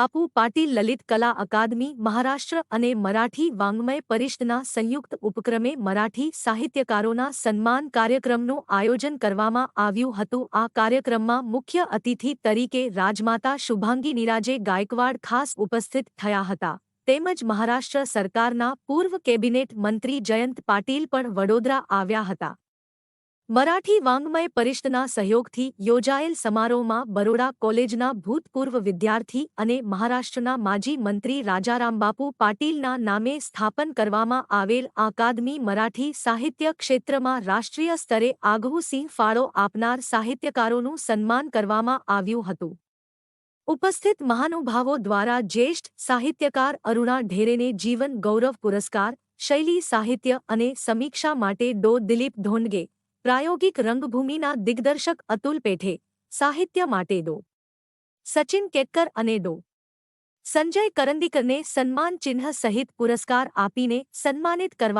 બાપુ પાટીલ લલિત કલા અકાદમી, મહારાષ્ટ્ર અને મરાઠી વાંગ્મય પરિષદના સંયુક્ત ઉપક્રમે મરાઠી સાહિત્યકારોના સન્માન કાર્યક્રમનું આયોજન કરવામાં આવ્યું હતું. આ કાર્યક્રમમાં મુખ્ય અતિથિ તરીકે રાજમાતા શુભાંગી નિરાજે ગાયકવાડ ખાસ ઉપસ્થિત થયા હતા. તેમજ મહારાષ્ટ્ર સરકારના પૂર્વ કેબિનેટ મંત્રી જયંત પાટીલ પણ વડોદરા આવ્યા હતા. મરાઠી વાંગ્મય પરિષદના સહયોગથી યોજાયેલ સમારોહમાં બરોડા કોલેજના ભૂતપૂર્વ વિદ્યાર્થી અને મહારાષ્ટ્રના માજી મંત્રી રાજારામબાપુ પાટીલના નામે સ્થાપન કરવામાં આવેલ અકાદમી મરાઠી સાહિત્ય ક્ષેત્રમાં રાષ્ટ્રીય સ્તરે આગવું સિંહ ફાળો આપનાર સાહિત્યકારોનું સન્માન કરવામાં આવ્યું હતું. ઉપસ્થિત મહાનુભાવો દ્વારા જ્યેષ્ઠ સાહિત્યકાર અરુણા ઢેરેને જીવન ગૌરવ પુરસ્કાર, શૈલી સાહિત્ય અને સમીક્ષા માટે ડો દિલીપ ધોંડગે प्रायोगिक रंगभूमि दिग्दर्शक अतुल पेठे साहित्य माटे दो सचिन केटकर अने दो संजय करंदीकर ने सन्म्न चिन्ह सहित पुरस्कार आपने सम्मानित कर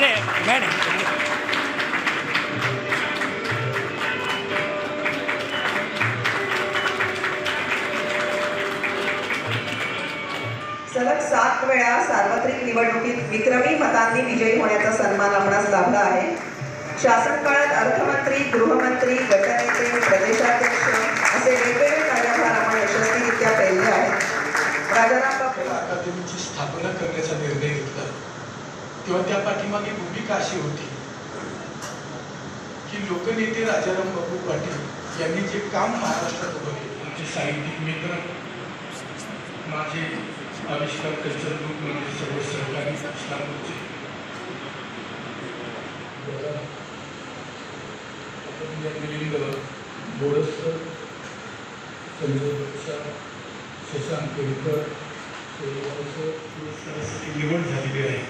इकडे मॅडम सलग सात वेळा सार्वत्रिक निवडणुकीत विक्रमी मतांनी विजयी होण्याचा सन्मान आपणास लाभला आहे. शासन काळात अर्थमंत्री गृहमंत्री गटनेते त्या भूमिका अशी होती की लोकनेते राजाराम बापू पाटील यांनी जे काम महाराष्ट्रात उभं आमचे साहित्यिक मित्र माझे आविष्कार कल्चर ग्रुप म्हणजे सर्व सहकारी इस्लामपूरचे मिलिंद बोरसकर संजय बच्चा शशांक केळकर निवड झालेली आहे.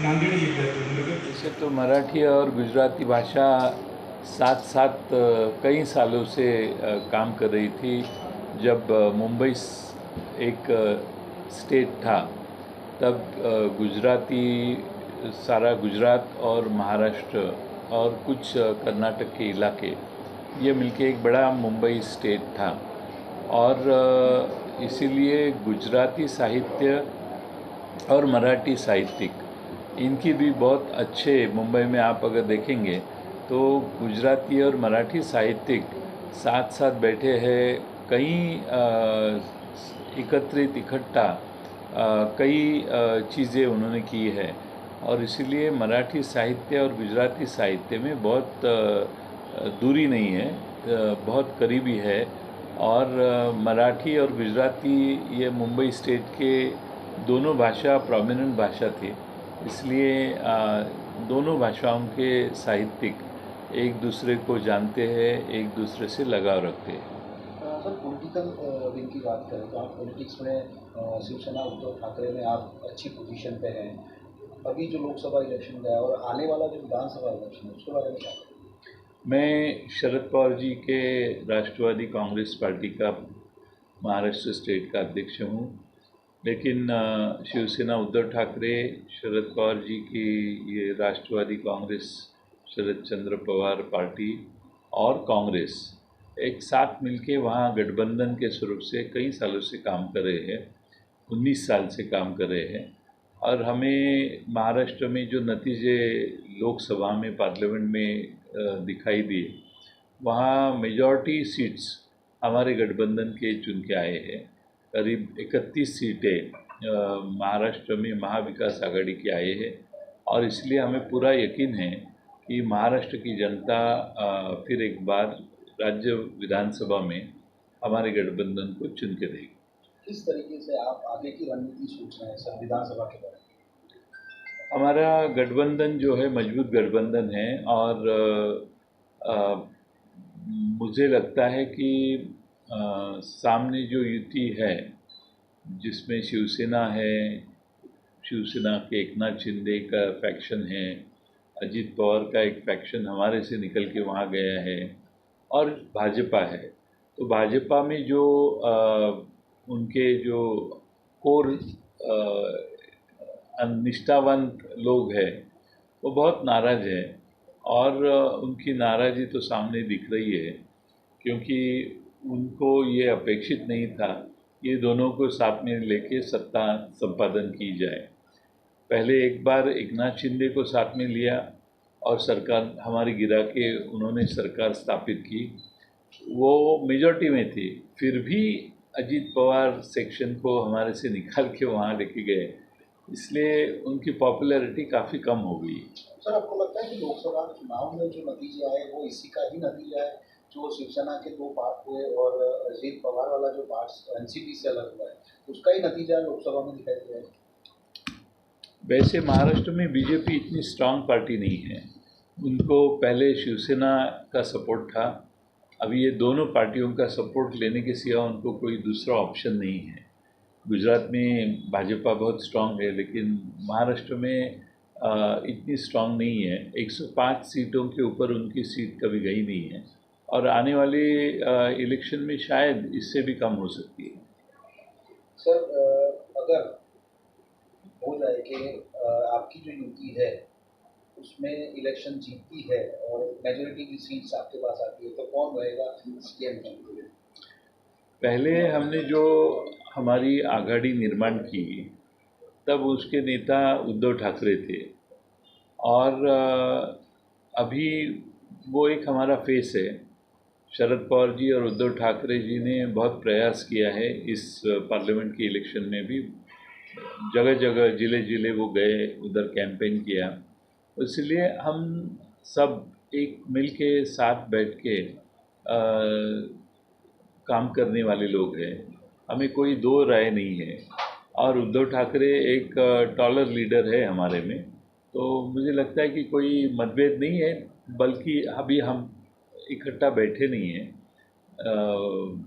नगर वैसे तो मराठी और गुजराती भाषा साथ साथ कई सालों से काम कर रही थी। जब मुंबई एक स्टेट था, तब गुजराती, सारा गुजरात और महाराष्ट्र और कुछ कर्नाटक के इलाके, ये मिलके एक बड़ा मुंबई स्टेट था। और इसीलिए गुजराती साहित्य और मराठी साहित्यिक, इनकी भी बहुत अच्छे, मुंबई में आप अगर देखेंगे तो गुजराती और मराठी साहित्यिक साथ साथ बैठे हैं, कई एकत्रित, इकट्ठा कई चीज़ें उन्होंने की है। और इसीलिए मराठी साहित्य और गुजराती साहित्य में बहुत दूरी नहीं है बहुत करीबी है। और मराठी और गुजराती ये मुंबई स्टेट के दोनों भाषा प्रोमिनेंट भाषा थी। इसलिए दोनों भाषाओं के साहित्यिक एक दूसरे को जानते हैं, एक दूसरे से लगाव रखते हैं। सर पॉलिटिकल विंग की बात करें तो आप पॉलिटिक्स में शिवसेना उद्धव ठाकरे में आप अच्छी पोजीशन पे हैं। अभी जो लोकसभा इलेक्शन गया और आने वाला जो विधानसभा इलेक्शन है, उसके बारे में क्या? मैं शरद पवार जी के राष्ट्रवादी कांग्रेस पार्टी का महाराष्ट्र स्टेट का अध्यक्ष हूँ, लेकिन शिवसेना उद्धव ठाकरे, शरद पवार जी की ये राष्ट्रवादी कांग्रेस, शरद चंद्र पवार पार्टी और कांग्रेस एक साथ मिलके वहाँ गठबंधन के स्वरूप से कई सालों से काम कर रहे हैं, उन्नीस साल से काम कर रहे हैं। और हमें महाराष्ट्र में जो नतीजे लोकसभा में, पार्लियामेंट में दिखाई दिए, वहाँ मेजॉरिटी सीट्स हमारे गठबंधन के चुन के आए हैं। करीब इकतीस सीटें महाराष्ट्र में महाविकास आघाड़ी के आए हैं। और इसलिए हमें पूरा यकीन है कि महाराष्ट्र की जनता फिर एक बार राज्य विधानसभा में हमारे गठबंधन को चुन के देगी। किस तरीके से आप आगे की रणनीति सोच रहे हैं सर विधानसभा के बारे में? हमारा गठबंधन जो है मज़बूत गठबंधन है और अ, अ, मुझे लगता है कि अ, सामने जो युति है जिसमें शिवसेना है शिवसेना के एक नाथ शिंदे का फैक्शन है अजीत पवार का एक फैक्शन हमारे से निकल के वहाँ गया है और भाजपा है तो भाजपा में जो अ, उनके जो कोर निष्ठावंत लोग हैं, वो बहुत नाराज़ हैं। और उनकी नाराज़गी तो सामने दिख रही है, क्योंकि उनको ये अपेक्षित नहीं था ये दोनों को साथ में लेके सत्ता संपादन की जाए। पहले एक बार एकनाथ शिंदे को साथ में लिया और सरकार, हमारी गिरा के उन्होंने सरकार स्थापित की। वो मेजॉरिटी में थी, फिर भी अजीत पवार सेक्शन को हमारे से निकाल के वहाँ लेके गए। इसलिए उनकी पॉपुलैरिटी काफ़ी कम हो गई। सर आपको लगता है कि लोकसभा चुनाव में जो नतीजे आए वो इसी का ही नतीजा है जो शिवसेना के दो पार्ट हुए और अजीत पवार वाला जो पार्ट एनसीपी से अलग हुआ है उसका ही नतीजा लोकसभा में दिखाई दिया है? वैसे महाराष्ट्र में बीजेपी इतनी स्ट्रांग पार्टी नहीं है। उनको पहले शिवसेना का सपोर्ट था अभी ये दोनों पार्टियों का सपोर्ट लेने के सिवा उनको कोई दूसरा ऑप्शन नहीं है। गुजरात में भाजपा बहुत स्ट्रांग है, लेकिन महाराष्ट्र में इतनी स्ट्रांग नहीं है। 105 सीटों के ऊपर उनकी सीट कभी गई नहीं है। और आने वाले इलेक्शन में शायद इससे भी कम हो सकती है। सर अगर हो जाए कि आपकी जो यूपी है उसमें इलेक्शन जीतती है और मेजोरिटी की सीट्स आपके पास आती है तो कौन रहेगा सीएम पहले हमने जो हमारी आघाड़ी निर्माण की, तब उसके नेता उद्धव ठाकरे थे। और अभी वो एक हमारा फेस है। शरद पवार जी और उद्धव ठाकरे जी ने बहुत प्रयास किया है इस पार्लियामेंट के इलेक्शन में भी। जगह जगह ज़िले ज़िले वो गए, उधर कैंपेन किया। इसलिए हम सब एक मिल के साथ बैठ के अ, काम करने वाले लोग हैं। हमें कोई दो राय नहीं है। और उद्धव ठाकरे एक टॉलर लीडर है हमारे में। तो मुझे लगता है कि कोई मतभेद नहीं है बल्कि अभी हम इकट्ठा बैठे नहीं हैं।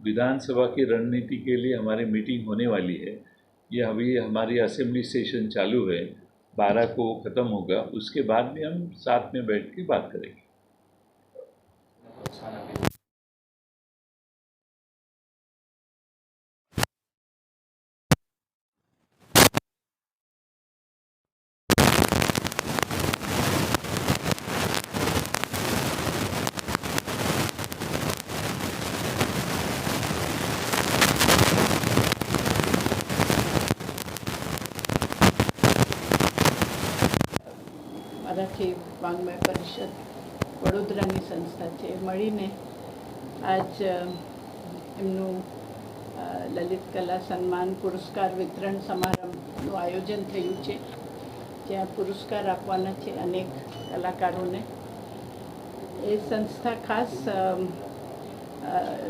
विधानसभा की रणनीति के लिए हमारी मीटिंग होने वाली है। ये अभी हमारी असेंबली सेशन चालू है। बारह को ख़त्म होगा उसके बाद भी हम साथ में बैठ के बात करेंगे। મરાઠી વાંગ્મય પરિષદ વડોદરાની સંસ્થા છે. મળીને આજ એમનું લલિત કલા સન્માન, પુરસ્કાર વિતરણ સમારંભનું આયોજન થયું છે. જ્યાં પુરસ્કાર આપવાના છે અનેક કલાકારોને. એ સંસ્થા ખાસ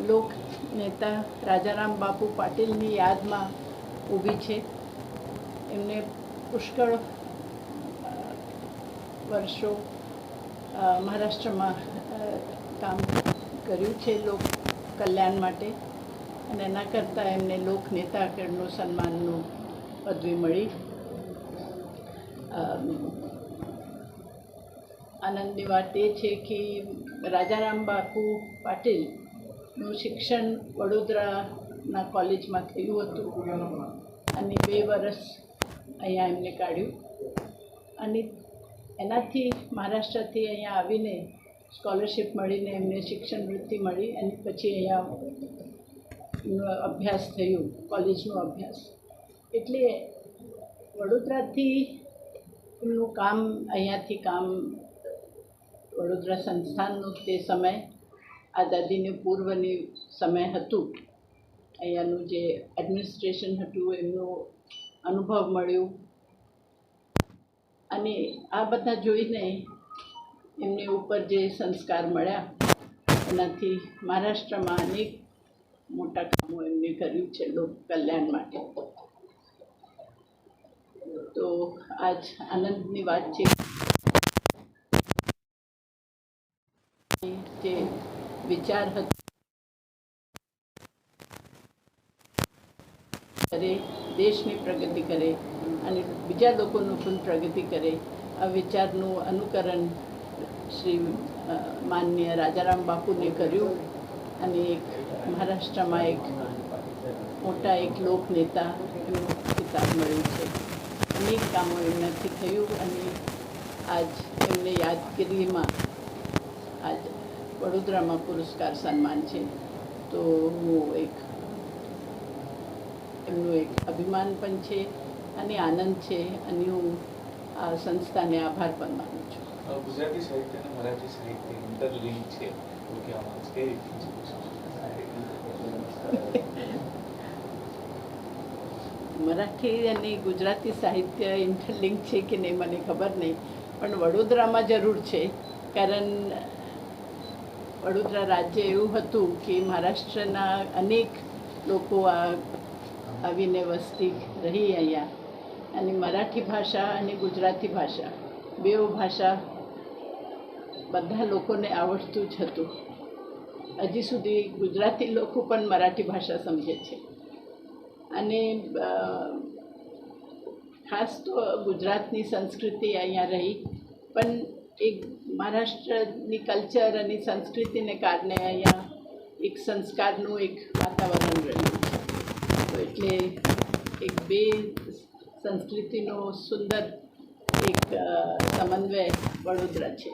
લોક નેતા રાજારામ બાપુ પાટીલની યાદમાં ઊભી છે. એમને પુષ્કળ વર્ષો મહારાષ્ટ્રમાં કામ કર્યું છે લોક કલ્યાણ માટે. અને એના કરતાં એમને લોક નેતા સન્માનનું પદવી મળી. આનંદની વાત એ છે કે રાજારામ બાપુ પાટીલનું શિક્ષણ વડોદરાના કોલેજમાં થયું હતું. અને બે વર્ષ અહીંયા એમને કાઢ્યું. અને એનાથી મહારાષ્ટ્રથી અહીંયા આવીને સ્કોલરશિપ મળીને એમને શિક્ષણ વૃત્તિ મળી અને પછી અહીંયા અભ્યાસ થયું કોલેજનો અભ્યાસ. એટલે વડોદરાથી એમનું કામ, અહીંયાથી કામ, વડોદરા સંસ્થાનનું તે સમય, આઝાદીને પૂર્વની સમય હતું. અહીંયાનું જે એડમિનિસ્ટ્રેશન હતું, એમનો અનુભવ મળ્યું. અને આ બધા જોઈને એમને ઉપર જે સંસ્કાર મળ્યા, એનાથી મહારાષ્ટ્રમાં અનેક મોટા કામો એમને કર્યું છે લોક કલ્યાણ માટે. તો આજ આનંદની વાત છે. જે વિચાર હતો કરે, દેશની પ્રગતિ કરે અને બીજા લોકોનું પણ પ્રગતિ કરે. આ વિચારનું અનુકરણ શ્રી માન્ય રાજારામ બાપુને કર્યું. અને એક મહારાષ્ટ્રમાં એક મોટા એક લોક નેતા એમનું ખિતાબ મળ્યું છે. અનેક કામો એમનાથી થયું અને આજ એમને યાદગીરીમાં આજ વડોદરામાં પુરસ્કાર સન્માન છે. તો હું એક, એમનું એક અભિમાન પણ છે. અને આનંદ છે અને હું આ સંસ્થાને આભાર પણ માનું છું. ગુજરાતી સાહિત્ય અને મરાઠી સાહિત્ય ઇન્ટરલિંક છે મરાઠી અને ગુજરાતી સાહિત્ય ઇન્ટરલિંક છે કે નહીં મને ખબર નહીં પણ વડોદરામાં જરૂર છે કારણ વડોદરા રાજ્ય એવું હતું કે મહારાષ્ટ્રના અનેક લોકો આ આવીને વસ્તી રહી અહીંયા. અને મરાઠી ભાષા અને ગુજરાતી ભાષા બેઉ ભાષા બધા લોકોને આવડતું જ હતું. હજી સુધી ગુજરાતી લોકો પણ મરાઠી ભાષા સમજે છે. અને ખાસ તો ગુજરાતની સંસ્કૃતિ અહીંયા રહી, પણ એક મહારાષ્ટ્રની કલ્ચર અને સંસ્કૃતિને કારણે અહીંયા એક સંસ્કારનું એક વાતાવરણ રહ્યું છે. એટલે એક બે સંસ્કૃતિનો સુંદર એક સમન્વય વડોદરા છે.